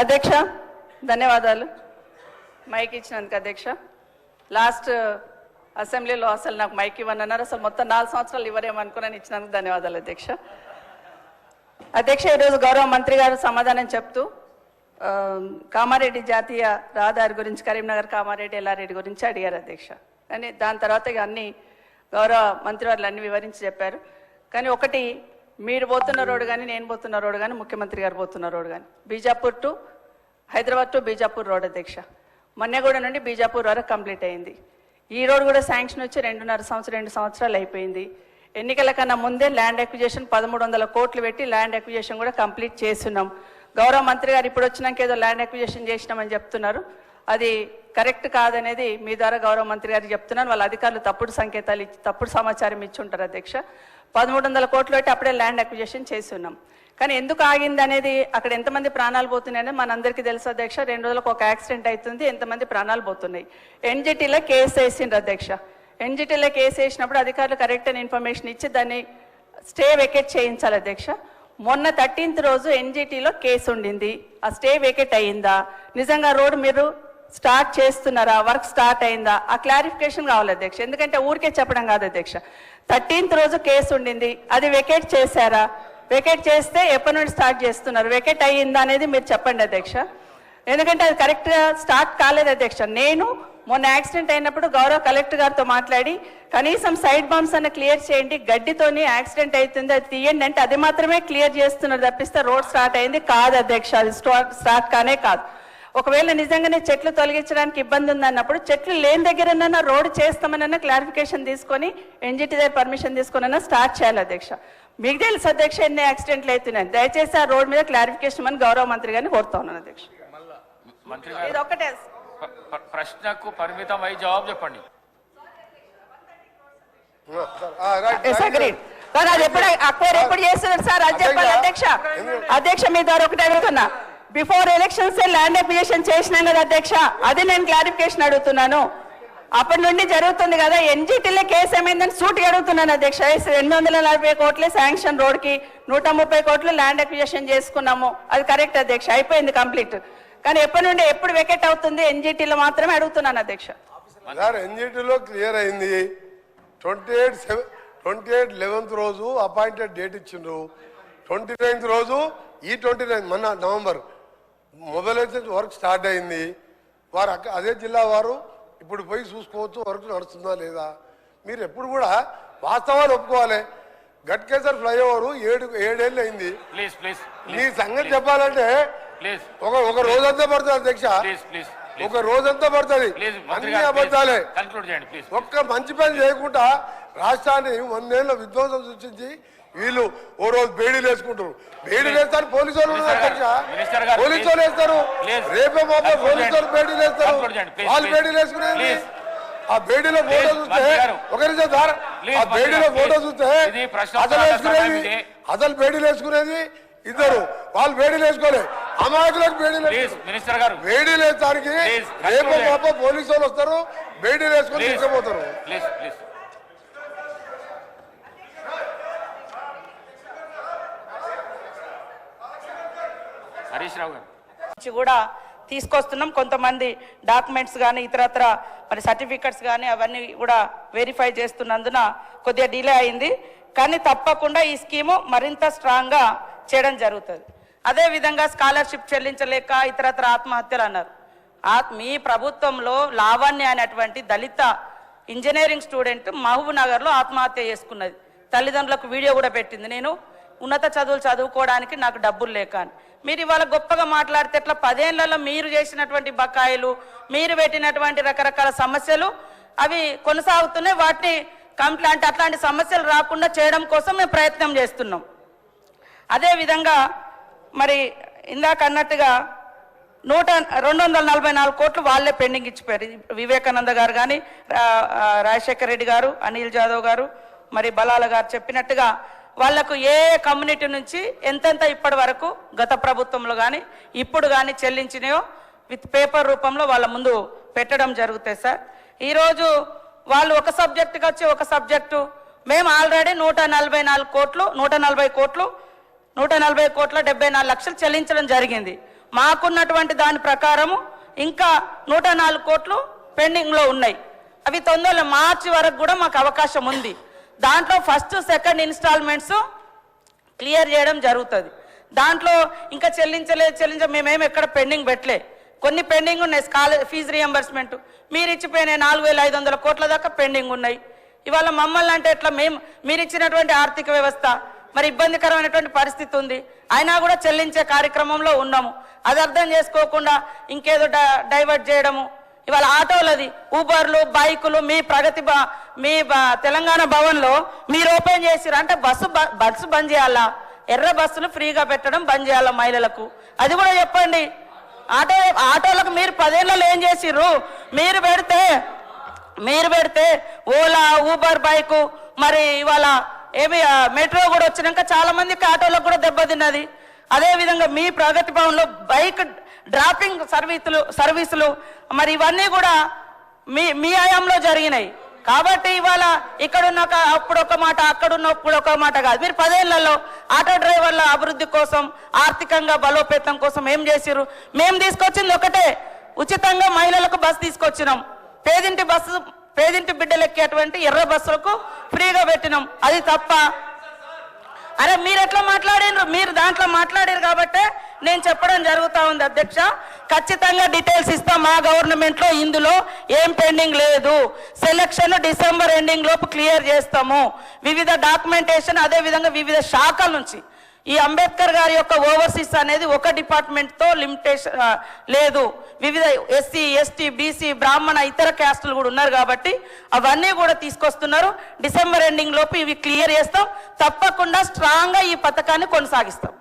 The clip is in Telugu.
అధ్యక్ష ధన్యవాదాలు. మైక్ ఇచ్చినందుకు అధ్యక్ష. లాస్ట్ uh, అసెంబ్లీలో అసలు నాకు మైక్ ఇవ్వనన్నారు. అసలు మొత్తం నాలుగు సంవత్సరాలు ఇవ్వరేమనుకున్నాను ఇచ్చినందుకు ధన్యవాదాలు అధ్యక్ష. అధ్యక్ష ఈరోజు గౌరవ మంత్రి గారు సమాధానం చెప్తూ um, కామారెడ్డి జాతీయ రహదారి గురించి కరీంనగర్ కామారెడ్డి ఎల్లారెడ్డి గురించి అడిగారు అధ్యక్ష. కానీ దాని తర్వాత ఇక అన్ని గౌరవ మంత్రివారులు అన్ని వివరించి చెప్పారు. కానీ ఒకటి మీరు పోతున్న రోడ్డు కానీ నేను పోతున్న రోడ్డు కానీ ముఖ్యమంత్రి గారు పోతున్న రోడ్డు కానీ Bijapur to Hyderabad to Bijapur road అధ్యక్ష. మొన్నగూడ నుండి బీజాపూర్ వరకు కంప్లీట్ అయింది. ఈ రోడ్ కూడా శాంక్షన్ వచ్చి రెండున్నర సంవత్సరం రెండు సంవత్సరాలు అయిపోయింది. ఎన్నికల కన్నా ముందే ల్యాండ్ అక్విజేషన్ పదమూడు వందల కోట్లు పెట్టి ల్యాండ్ అక్విజేషన్ కూడా కంప్లీట్ చేస్తున్నాం. గౌరవ మంత్రి గారు ఇప్పుడు వచ్చినాక ఏదో ల్యాండ్ అక్విజేషన్ చేసినామని చెప్తున్నారు. అది కరెక్ట్ కాదనేది మీ ద్వారా గౌరవ మంత్రి గారు చెప్తున్నారు. వాళ్ళ అధికారులు తప్పుడు సంకేతాలు ఇచ్చి తప్పుడు సమాచారం ఇచ్చి ఉంటారు అధ్యక్ష. పదమూడు వందల కోట్లు అయితే అప్పుడే ల్యాండ్ అక్విజేషన్ చేసి ఉన్నాం కానీ ఎందుకు ఆగింది అనేది అక్కడ ఎంతమంది ప్రాణాలు పోతున్నాయని మనందరికీ తెలుసు అధ్యక్ష. రెండు రోజులకు ఒక యాక్సిడెంట్ అవుతుంది ఎంతమంది ప్రాణాలు పోతున్నాయి. ఎన్జిటీలో కేసు వేసిండ్రు అధ్యక్ష. ఎన్జిటీలో కేసు వేసినప్పుడు అధికారులు కరెక్ట్ అని ఇన్ఫర్మేషన్ ఇచ్చి దాన్ని స్టే వెకేట్ చేయించాలి అధ్యక్ష. మొన్న థర్టీన్త్ రోజు ఎన్జిటీలో కేసు ఉండింది. ఆ స్టే వెకేట్ అయ్యిందా? నిజంగా రోడ్డు మీరు స్టార్ట్ చేస్తున్నారా? వర్క్ స్టార్ట్ అయిందా? ఆ క్లారిఫికేషన్ కావాలి అధ్యక్ష. ఎందుకంటే ఊరికే చెప్పడం కాదు అధ్యక్ష. థర్టీన్త్ రోజు కేసు ఉండింది. అది వెకేట్ చేశారా? వెకేట్ చేస్తే ఎప్పటి నుండి స్టార్ట్ చేస్తున్నారు? వెకేట్ అయ్యిందా అనేది మీరు చెప్పండి అధ్యక్ష. ఎందుకంటే అది కరెక్ట్గా స్టార్ట్ కాలేదు అధ్యక్ష. నేను మొన్న యాక్సిడెంట్ అయినప్పుడు గౌరవ కలెక్టర్ గారితో మాట్లాడి కనీసం సైడ్ బాంబ్స్ అన్న క్లియర్ చేయండి గడ్డితోని యాక్సిడెంట్ అవుతుంది అది తీయండి అంటే అది మాత్రమే క్లియర్ చేస్తున్నారు తప్పిస్తే రోడ్ స్టార్ట్ అయింది కాదు అధ్యక్ష. అది స్టార్ట్ స్టార్ట్ కానే కాదు. ఒకవేళ నిజంగానే చెట్లు తొలగించడానికి ఇబ్బంది ఉందన్నప్పుడు చెట్లు లేని దగ్గర రోడ్ చేస్తామనన్నా క్లారిఫికేషన్ తీసుకొని ఎన్జిటి దగ్గర పర్మిషన్ తీసుకొని స్టార్ట్ చేయాలి అధ్యక్ష. మీకు తెలుసు అధ్యక్ష ఎన్ని యాక్సిడెంట్లు అవుతున్నాయి. దయచేసి ఆ రోడ్ మీద క్లారిఫికేషన్ అని గౌరవ మంత్రి గారిని కోరుతా ఉన్నాను అధ్యక్ష. మంత్రి ఇది ప్రశ్నకు పరిమితం అయి జవాబు చెప్పండి. కానీ అది ఎప్పుడు అక్వైర్ ఎప్పుడు చేస్తున్నారు సార్ అది చెప్పాలి అధ్యక్ష. అధ్యక్ష మీ ద్వారా ఒకటి అడుగుతున్నా. బిఫోర్ ఎలక్షన్స్ ల్యాండ్ అప్లికేషన్ చేసినాం కదా అధ్యక్ష అది నేను క్లారిఫికేషన్ అడుగుతున్నాను. అప్పటి నుండి జరుగుతుంది కదా ఎన్జిటీలో కేసు ఏమైందని సూటిగా అడుగుతున్నాను అధ్యక్ష. ఎనిమిది వందల నలభై కోట్లే శాంక్షన్ రోడ్కి నూట ముప్పై కోట్లు ల్యాండ్ అక్విజిషన్ చేసుకున్నాము. అది కరెక్ట్ అధ్యక్ష అయిపోయింది కంప్లీట్ కానీ ఎప్పటి నుండి ఎప్పుడు వెకెట్ అవుతుంది ఎన్జిటీలో మాత్రమే అడుగుతున్నాను అధ్యక్ష. సార్ ఎన్జిటిలో క్లియర్ అయింది. Twenty eight seven twenty eight eleventh రోజు అపాయింటెడ్ డేట్ ఇచ్చిండ్రు. ట్వంటీ నైన్త్ రోజు ఈ ట్వంటీ నైన్త్ మొన్న నవంబర్ మొబైలైజేషన్ వర్క్ స్టార్ట్ అయింది. వారు అదే జిల్లా వారు ఇప్పుడు పోయి చూసుకోవచ్చు వర్క్ నడుస్తుందా లేదా? మీరు ఎప్పుడు కూడా వాస్తవాలు ఒప్పుకోవాలి. గట్కేసర్ ఫ్లైఓవర్ ఏడు ఏడేళ్ళు అయింది. మీ సంగతి చెప్పాలంటే ఒక ఒక రోజంతా పడుతుంది అధ్యక్ష. ఒక రోజంతా పడుతుంది. అన్ని అబద్ధాలే. ఒక్క మంచి పని చేయకుండా రాష్ట్రాన్ని వందేళ్ళ విధ్వంసం సృష్టించి వీళ్ళు ఓ రోజు బేడీలు వేసుకుంటారు బేడీలు వేస్తారు పోలీసు వాళ్ళు పోలీసు. వాళ్ళు వేస్తారు. రేపే మాపే పోలీసు వాళ్ళు. బేడీలు వేస్తారు వాళ్ళు. బేడీలు వేసుకునేది. ఆ బేడీలో ఫోటో చూస్తే మంత్రి గారు. ఒక నిమిషం సార్ ఆ బేడీలో ఫోటో. చూస్తే అసలు వేసుకునేది. అసలు బేడీలు వేసుకునేది ఇద్దరు వాళ్ళు బేడీలు వేసుకోలే అమాయకులకు వేస్తారు. మినిస్టర్ గారు వేడీలు రేపు పాప పోలీసు వాళ్ళు వస్తారు వేడీలు వేసుకొని తీసుకుపోతారు ప్లీజ్ ప్లీజ్ హరీష్ రావు గారు. కూడా తీసుకొస్తున్నాం. కొంతమంది డాక్యుమెంట్స్ కానీ ఇతరత్ర మరి సర్టిఫికెట్స్ కానీ అవన్నీ కూడా వెరిఫై చేస్తున్నందున కొద్దిగా డిలే అయింది. కానీ తప్పకుండా ఈ స్కీము మరింత స్ట్రాంగ్గా చేయడం జరుగుతుంది. అదేవిధంగా స్కాలర్షిప్ చెల్లించలేక ఇతరత్ర ఆత్మహత్యలు అన్నారు. మీ ప్రభుత్వంలో లావణ్య అనేటువంటి దళిత ఇంజనీరింగ్ స్టూడెంట్ మహబూబ్ నగర్లో ఆత్మహత్య చేసుకున్నది. తల్లిదండ్రులకు వీడియో కూడా పెట్టింది. నేను ఉన్నత చదువులు చదువుకోవడానికి నాకు డబ్బులు లేక అని. మీరు ఇవాళ గొప్పగా మాట్లాడితే ఎట్లా పదేళ్ళలో మీరు చేసినటువంటి బకాయిలు మీరు పెట్టినటువంటి రకరకాల సమస్యలు అవి కొనసాగుతున్నాయి. వాటిని కంప్లైంట్ అట్లాంటి సమస్యలు రాకుండా చేయడం కోసం మేము ప్రయత్నం చేస్తున్నాం. అదే విధంగా మరి ఇందాక అన్నట్టుగా నూట రెండు వందల నలభై నాలుగు కోట్లు వాళ్ళే పెండింగ్ ఇచ్చిపోయారు. వివేకానంద గారు కానీ రాజశేఖర రెడ్డి గారు అనిల్ జాదవ్ గారు మరి బలాల గారు చెప్పినట్టుగా వాళ్ళకు ఏ కమ్యూనిటీ నుంచి ఎంతెంత ఇప్పటి వరకు గత ప్రభుత్వంలో కానీ ఇప్పుడు కానీ చెల్లించినాయో విత్ పేపర్ రూపంలో వాళ్ళ ముందు పెట్టడం జరుగుతాయి సార్. ఈరోజు వాళ్ళు ఒక సబ్జెక్టుకి వచ్చి ఒక సబ్జెక్టు. మేము ఆల్రెడీ నూట నలభై నాలుగు కోట్లు నూట నలభై కోట్లు నూట నలభై కోట్ల డెబ్బై నాలుగు లక్షలు చెల్లించడం జరిగింది. మాకున్నటువంటి దాని ప్రకారము ఇంకా నూట నాలుగు కోట్లు పెండింగ్లో ఉన్నాయి. అవి తొందరలో మార్చి వరకు కూడా మాకు అవకాశం ఉంది. దాంట్లో ఫస్ట్ సెకండ్ ఇన్స్టాల్మెంట్స్ క్లియర్ చేయడం జరుగుతుంది. దాంట్లో ఇంకా చెల్లించలేదు చెల్లించ మేమేమి ఎక్కడ పెండింగ్ పెట్టలే. కొన్ని పెండింగ్ ఉన్నాయి స్కాలర్ ఫీజు రియంబర్స్మెంట్ మీరు ఇచ్చిపోయిన నాలుగు వేల ఐదు వందల కోట్ల దాకా పెండింగ్ ఉన్నాయి. ఇవాళ మమ్మల్ని అంటే ఎట్లా మేము మీరు ఇచ్చినటువంటి ఆర్థిక వ్యవస్థ మరి ఇబ్బందికరమైనటువంటి పరిస్థితి ఉంది. అయినా కూడా చెల్లించే కార్యక్రమంలో ఉన్నాము. అది అర్థం చేసుకోకుండా ఇంకేదో డ- డైవర్ట్ చేయడము ఇవాళ ఆటోలది ఊబర్లు బైకులు మీ ప్రగతి భ- మీ తెలంగాణ భవన్లో మీరు ఓపెన్ చేసిరు అంటే బస్సు బ- బస్సు బంద్ చేయాలా? ఎర్ర బస్సులు ఫ్రీగా పెట్టడం బంద్ చేయాలా మహిళలకు? అది కూడా చెప్పండి. ఆటో ఆటోలకు మీరు పదేళ్ళలో ఏం చేసిర్రు? మీరు పెడితే మీరు పెడితే ఓలా ఊబర్ బైకు మరి ఇవాళ ఏమి మెట్రో కూడా వచ్చినాక చాలా మందికి ఆటోలకు కూడా దెబ్బతిన్నది. అదే విధంగా మీ ప్రగతి భవన్లో బైక్ డ్రాపింగ్ సర్వీసులు సర్వీసులు మరి ఇవన్నీ కూడా మీ మీ హయాంలో జరిగినాయి. కాబట్టి ఇవాళ ఇక్కడున్న ఒక అప్పుడు ఒక మాట అక్కడున్న ఇప్పుడు ఒక మాట కాదు. మీరు పదేళ్ళలో ఆటో డ్రైవర్ల అభివృద్ధి కోసం ఆర్థికంగా బలోపేతం కోసం ఏం చేసిర్రు? మేము తీసుకొచ్చింది ఒకటే ఉచితంగా మహిళలకు బస్సు తీసుకొచ్చినాం. పేదింటి బస్సు పేదింటి బిడ్డలు ఎక్కేటువంటి ఎర్ర బస్సులకు ఫ్రీగా పెట్టినాం. అది తప్ప అరే మీరు ఎట్లా మాట్లాడినారు మీరు దాంట్లో మాట్లాడారు కాబట్టే నేను చెప్పడం జరుగుతూ ఉంది అధ్యక్ష. ఖచ్చితంగా డీటెయిల్స్ ఇస్తాం మా గవర్నమెంట్లో. ఇందులో ఏం పెండింగ్ లేదు. సెలక్షన్ డిసెంబర్ ఎండింగ్ లోపు క్లియర్ చేస్తాము. వివిధ డాక్యుమెంటేషన్ అదే విధంగా వివిధ శాఖల నుంచి. ఈ అంబేద్కర్ గారి యొక్క ఓవర్సీస్ అనేది ఒక డిపార్ట్మెంట్తో లిమిటేషన్ లేదు. వివిధ ఎస్సీ ఎస్టీ బీసీ బ్రాహ్మణ ఇతర క్యాస్టులు కూడా ఉన్నారు కాబట్టి అవన్నీ కూడా తీసుకొస్తున్నారు. డిసెంబర్ ఎండింగ్ లోపు ఇవి క్లియర్ చేస్తాం. తప్పకుండా స్ట్రాంగ్గా ఈ పథకాన్ని కొనసాగిస్తాం.